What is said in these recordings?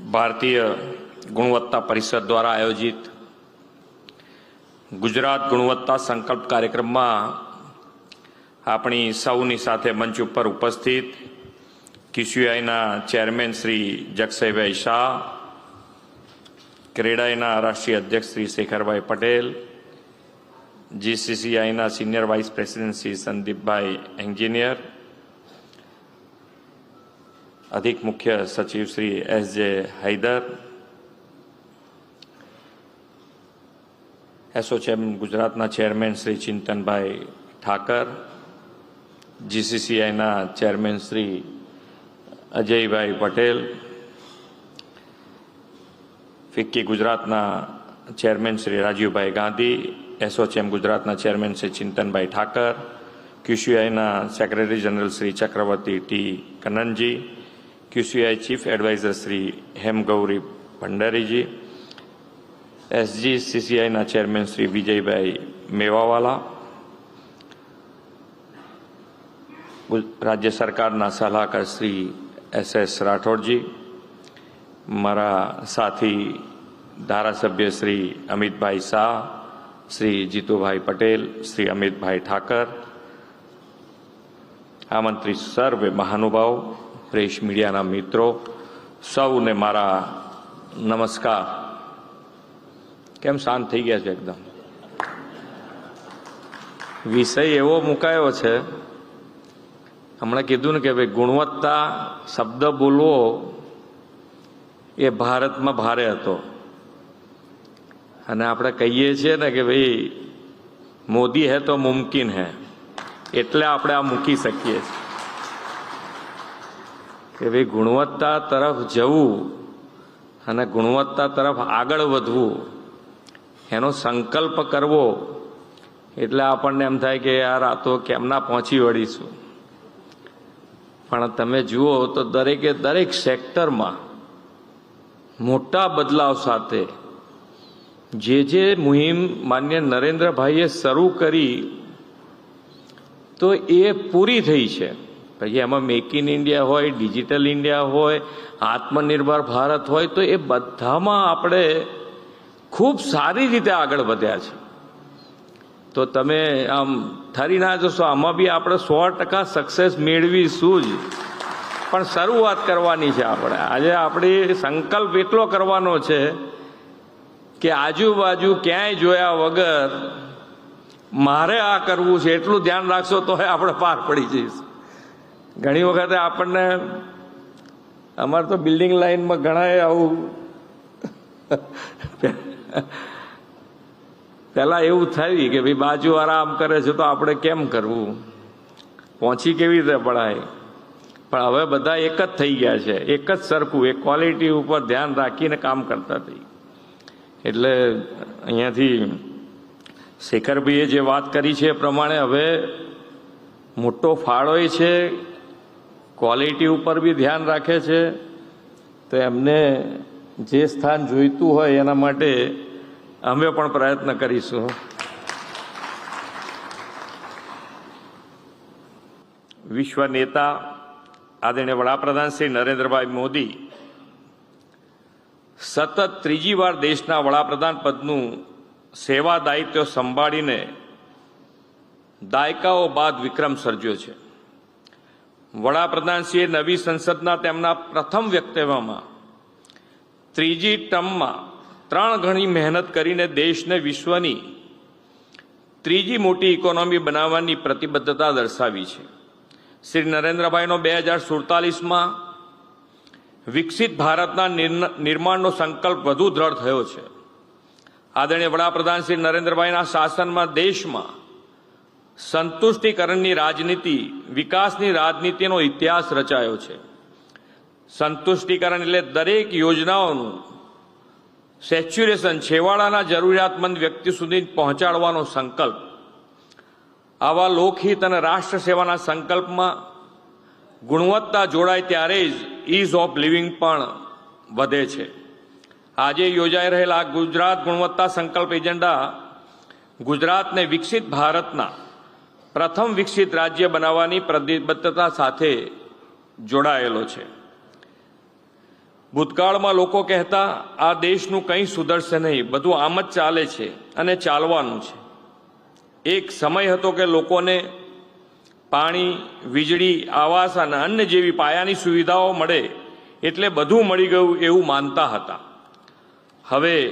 ભારતીય ગુણવત્તા પરિષદ દ્વારા આયોજિત ગુજરાત ગુણવત્તા સંકલ્પ કાર્યક્રમમાં આપણી સૌની સાથે મંચ ઉપર ઉપસ્થિત કિસ્યુઆઈના ચેરમેન શ્રી જગસઈભાઈ શાહ, ક્રેડાઈના રાષ્ટ્રીય અધ્યક્ષ Shri Shekharbhai Patel, જીસીસીઆઈના senior vice president Shri Sandeepbhai Engineer અધિક મુખ્ય સચિવ શ્રી એસ જે હૈદર એસોચેમ ગુજરાતના ચેરમેન શ્રી ચિંતનભાઈ ઠાકર જીસીસીઆઈના ચેરમેન શ્રી અજયભાઈ પટેલ ફિક્કી ગુજરાતના ચેરમેન શ્રી રાજીવભાઈ ગાંધી એસોચેમ ગુજરાતના chairman Shri Chintanbhai Thakar ક્યુસીઆઈના secretary general Shri Chakravarthy T Kannanji QCI chief adviser Shri Hemgauri ભંડારીજી SG સીસીઆઈના ચેરમેન શ્રી વિજયભાઈ મેવાવાલા રાજ્ય સરકારના સલાહકાર શ્રી એસ એસ રાઠોડજી મારા સાથી ધારાસભ્ય શ્રી અમિતભાઈ શાહ શ્રી જીતુભાઈ પટેલ શ્રી અમિતભાઈ ઠાકર આમંત્રિત સર્વે મહાનુભાવ પ્રેસ મીડિયાના મિત્રો, સૌને મારા નમસ્કાર. કેમ શાંત થઈ ગયા છે એકદમ? વિષય એવો મુકાયો છે, હમણાં કીધું ને કે ભાઈ ગુણવત્તા શબ્દ બોલવો એ ભારતમાં ભારે હતો. અને આપણે કહીએ છીએ ને કે ભાઈ, મોદી હે તો મુમકિન હે, એટલે આપણે આ મૂકી શકીએ છીએ. કે ભાઈ ગુણવત્તા તરફ જવું અને ગુણવત્તા તરફ આગળ વધવું, એનો સંકલ્પ કરવો, એટલે આપણને એમ થાય કે યાર આ તો કેમના પહોંચી વળીશું. પણ તમે જુઓ તો દરેકે દરેક સેક્ટરમાં મોટા બદલાવ સાથે જે જે મુહિમ માન્ય નરેન્દ્રભાઈએ શરૂ કરી, તો એ પૂરી થઈ છે. પછી એમાં મેક ઇન ઇન્ડિયા હોય ડિજિટલ ઇન્ડિયા હોય, આત્મનિર્ભર ભારત હોય, તો એ બધામાં આપણે ખૂબ સારી રીતે આગળ વધ્યા છે. તો તમે આમ ઠરી ના જશો, આમાં બી આપણે સો ટકા સક્સેસ મેળવીશું જ. પણ શરૂઆત કરવાની છે આપણે. આજે આપણે સંકલ્પ એટલો કરવાનો છે કે આજુબાજુ ક્યાંય જોયા વગર મારે આ કરવું છે, એટલું ધ્યાન રાખશો તો આપણે પાર પડી જઈશું. ઘણી વખતે આપણને, અમારે તો બિલ્ડિંગ લાઈનમાં ઘણા આવું, પહેલાં એવું થયું કે ભાઈ બાજુવાળા આમ કરે છે તો આપણે કેમ કરવું? પહોંચી કેવી રીતે પડાય? પણ હવે બધા એક જ થઈ ગયા છે, એક જ સરખું, એક ક્વોલિટી ઉપર ધ્યાન રાખીને કામ કરતા થઈ એટલે અહીંયાથી શેખરભાઈએ જે વાત કરી છે એ પ્રમાણે હવે મોટો ફાળો છે ક્વોલિટી ઉપર બી ધ્યાન રાખે છે. તો એમને જે સ્થાન જોઈતું હોય એના માટે અમે પણ પ્રયત્ન કરીશું. વિશ્વ નેતા આદરણીય વડાપ્રધાન શ્રી નરેન્દ્રભાઈ મોદી સતત ત્રીજી વાર દેશના વડાપ્રધાન પદનું સેવા દાયિત્વ સંભાળીને દાયકાઓ બાદ વિક્રમ સર્જ્યો છે. વડાપ્રધાનશ્રીએ નવી સંસદના તેમના પ્રથમ વક્તવ્યમાં ત્રીજી ટર્મમાં ત્રણ ગણી મહેનત કરીને દેશને વિશ્વની ત્રીજી મોટી ઇકોનોમી બનાવવાની પ્રતિબદ્ધતા દર્શાવી છે. શ્રી નરેન્દ્રભાઈનો બે હજાર સુડતાલીસમાં વિકસિત ભારતના નિર્માણનો સંકલ્પ વધુ દ્રઢ થયો છે. આદરણીય વડાપ્રધાન શ્રી નરેન્દ્રભાઈના શાસનમાં દેશમાં સંતુષ્ટિકરણની રાજનીતિ, વિકાસની રાજનીતિનો ઇતિહાસ રચાયો છે. સંતુષ્ટિકરણ એટલે દરેક યોજનાઓનું સેચ્યુરેશન, છેવાડાના જરૂરિયાતમંદ વ્યક્તિ સુધી પહોંચાડવાનો સંકલ્પ. આવા લોકહિત અને રાષ્ટ્ર સેવાના સંકલ્પમાં ગુણવત્તા જોડાય ત્યારે જ ઇઝ ઓફ લિવિંગ પણ વધે છે. આજે યોજાઈ રહેલા ગુજરાત ગુણવત્તા સંકલ્પ એજન્ડા ગુજરાતને વિકસિત ભારતના પ્રથમ વિકસિત રાજ્ય બનાવવાની પ્રતિબદ્ધતા સાથે જોડાયેલો છે. ભૂતકાળમાં લોકો કહેતા, આ દેશનું કંઈ સુધરશે નહીં. બધું આમ જ ચાલે છે અને ચાલવાનું છે. એક સમય હતો કે લોકોને પાણી, વીજળી, આવાસ અને અન્ય જેવી પાયાની સુવિધાઓ મળે એટલે બધું મળી ગયું એવું માનતા હતા. હવે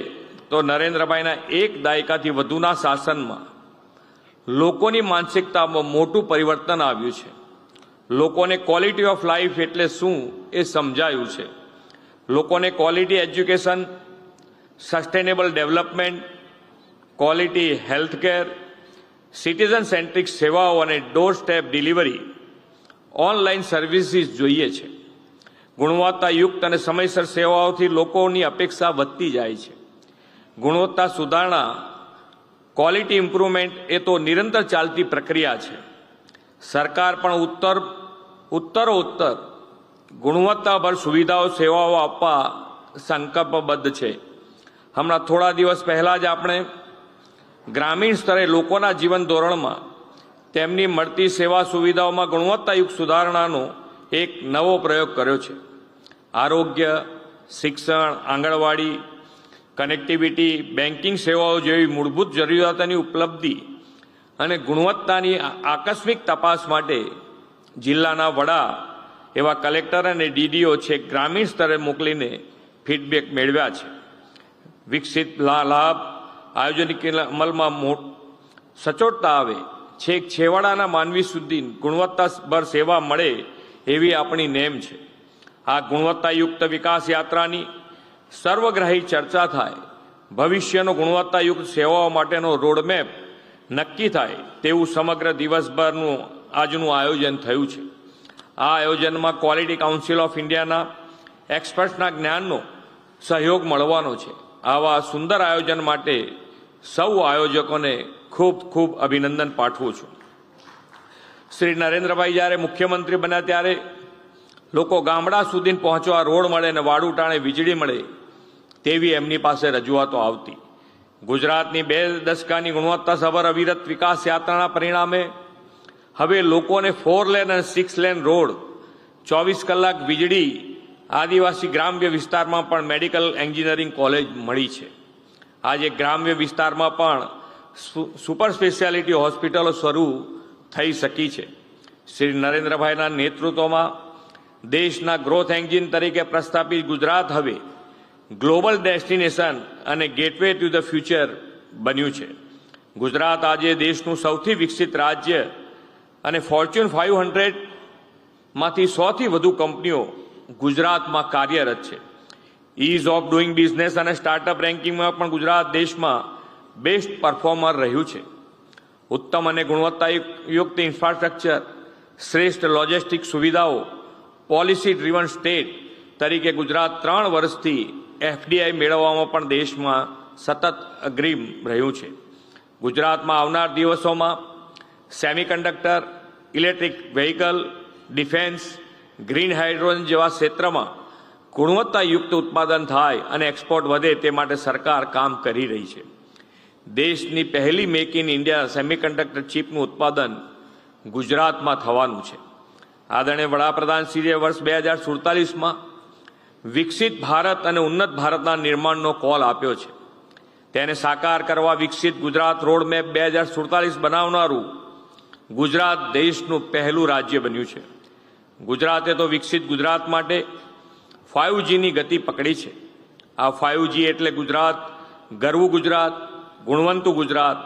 તો નરેન્દ્રભાઈના એક દાયકાથી વધુના શાસનમાં લોકોની માનસિકતામાં મોટું પરિવર્તન આવ્યું છે. લોકોને ક્વોલિટી ઓફ લાઈફ એટલે શું એ સમજાયું છે. લોકોને quality education sustainable development quality healthcare citizen centric સેવાઓ અને door step delivery online services જોઈએ છે. ગુણવત્તાયુક્ત અને સમયસર સેવાઓથી લોકોની અપેક્ષા વધતી જાય છે. ગુણવત્તા સુધારણા ક્વોલિટી ઇમ્પ્રુવમેન્ટ એ તો નિરંતર ચાલતી પ્રક્રિયા છે. સરકાર પણ ઉત્તર, ઉત્તરોત્તર ગુણવત્તાભર સુવિધાઓ, સેવાઓ આપવા સંકલ્પબદ્ધ છે. હમણાં થોડા દિવસ પહેલાં જ આપણે ગ્રામીણ સ્તરે લોકોના જીવન ધોરણમાં તેમની મળતી સેવા સુવિધાઓમાં ગુણવત્તાયુક્ત સુધારણાનો એક નવો પ્રયોગ કર્યો છે. આરોગ્ય, શિક્ષણ, આંગણવાડી કનેક્ટિવિટી બેન્કિંગ સેવાઓ જેવી મૂળભૂત જરૂરિયાતોની ઉપલબ્ધિ અને ગુણવત્તાની આકસ્મિક તપાસ માટે જિલ્લાના વડા એવા કલેક્ટર અને ડીડીઓ છે ગ્રામીણ સ્તરે મોકલીને ફીડબેક મેળવ્યા છે. વિકસિત લાભ આયોજનિક અમલમાં સચોટતા આવે. છેક છેવાડાના માનવી સુધી ગુણવત્તાભર સેવા મળે એવી આપણી નેમ છે. આ ગુણવત્તાયુક્ત વિકાસ યાત્રાની સર્વગ્રાહી ચર્ચા થાય. ભવિષ્યનો ગુણવત્તાયુક્ત સેવાઓ માટેનો રોડમેપ નક્કી થાય તેવું સમગ્ર દિવસભરનું આજનું આયોજન થયું છે. આ આયોજનમાં ક્વોલિટી કાઉન્સિલ ઓફ ઇન્ડિયાના એક્સપર્ટ્સના જ્ઞાનનો સહયોગ મળવાનો છે. આવા સુંદર આયોજન માટે સૌ આયોજકોને ખૂબ ખૂબ અભિનંદન પાઠવું છું. શ્રી નરેન્દ્રભાઈ જ્યારે મુખ્યમંત્રી બન્યા ત્યારે લોકો ગામડા સુધી પહોંચવા રોડ મળે અને વાડું ટાણે વીજળી મળે તેવી એમની પાસે રજૂઆતો આવતી. ગુજરાતની બે દશકાની ગુણવત્તાસભર અવિરત વિકાસ યાત્રાના પરિણામે હવે લોકોને ફોર લેન અને સિક્સ લેન રોડ, ચોવીસ કલાક વીજળી, આદિવાસી ગ્રામ્ય વિસ્તારમાં પણ મેડિકલ એન્જિનિયરિંગ કોલેજ મળી છે. આજે ગ્રામ્ય વિસ્તારમાં પણ સુપર સ્પેશિયાલિટી હોસ્પિટલો શરૂ થઈ શકી છે. શ્રી નરેન્દ્રભાઈના નેતૃત્વમાં દેશના ગ્રોથ એન્જિન તરીકે પ્રસ્થાપિત ગુજરાત હવે ગ્લોબલ ડેસ્ટિનેશન અને ગેટવે ટુ ધ ફ્યુચર બન્યું છે. ગુજરાત આજે દેશનું સૌથી વિકસિત રાજ્ય અને ફોર્ચ્યુન ફાઇવ હંડ્રેડમાંથી સોથી વધુ કંપનીઓ ગુજરાતમાં કાર્યરત છે. ઇઝ ઓફ ડુઈંગ બિઝનેસ અને સ્ટાર્ટઅપ રેન્કિંગમાં પણ ગુજરાત દેશમાં બેસ્ટ પરફોર્મર રહ્યું છે. ઉત્તમ અને ગુણવત્તાયુક્ત ઇન્ફ્રાસ્ટ્રક્ચર શ્રેષ્ઠ લોજિસ્ટિક સુવિધાઓ પોલિસી ડ્રીવન સ્ટેટ તરીકે ગુજરાત ત્રણ વર્ષથી એફડીઆઈ મેળવવામાં પણ દેશમાં સતત અગ્રીમ રહ્યું છે. ગુજરાતમાં આવનાર દિવસોમાં semiconductor, electric vehicle, defence, green hydrogen જેવા ક્ષેત્રમાં ગુણવત્તાયુક્ત ઉત્પાદન થાય અને એક્સપોર્ટ વધે તે માટે સરકાર કામ કરી રહી છે. દેશની પહેલી મેક ઇન ઇન્ડિયા સેમિકન્ડક્ટર ચીપનું ઉત્પાદન ગુજરાતમાં થવાનું છે. આદરણીય વડાપ્રધાનશ્રીએ વર્ષ બે હજાર સુડતાલીસમાં વિકસિત ભારત અને ઉન્નત ભારતના નિર્માણનો કોલ આપ્યો છે. તેને સાકાર કરવા વિકસિત ગુજરાત રોડમેપ બે હજાર સુડતાલીસ બનાવનારું ગુજરાત દેશનું પહેલું રાજ્ય બન્યું છે. ગુજરાતે તો વિકસિત ગુજરાત માટે ફાઇવ જીની ગતિ પકડી છે. આ ફાઇવ જી એટલે ગુજરાત, ગરવું ગુજરાત, ગુણવંતું ગુજરાત,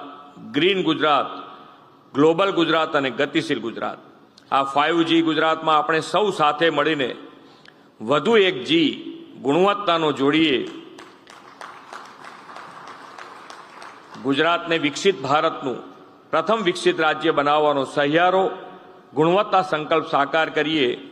ગ્રીન ગુજરાત, ગ્લોબલ ગુજરાત અને ગતિશીલ ગુજરાત. આ ફાઇવ જી ગુજરાતમાં આપણે સૌ સાથે મળીને વધુ એક જી, ગુણવત્તાનો જોડીએ. ગુજરાતને વિકસિત ભારતનું પ્રથમ વિકસિત રાજ્ય બનાવવાનો સહિયારો ગુણવત્તા સંકલ્પ સાકાર કરીએ.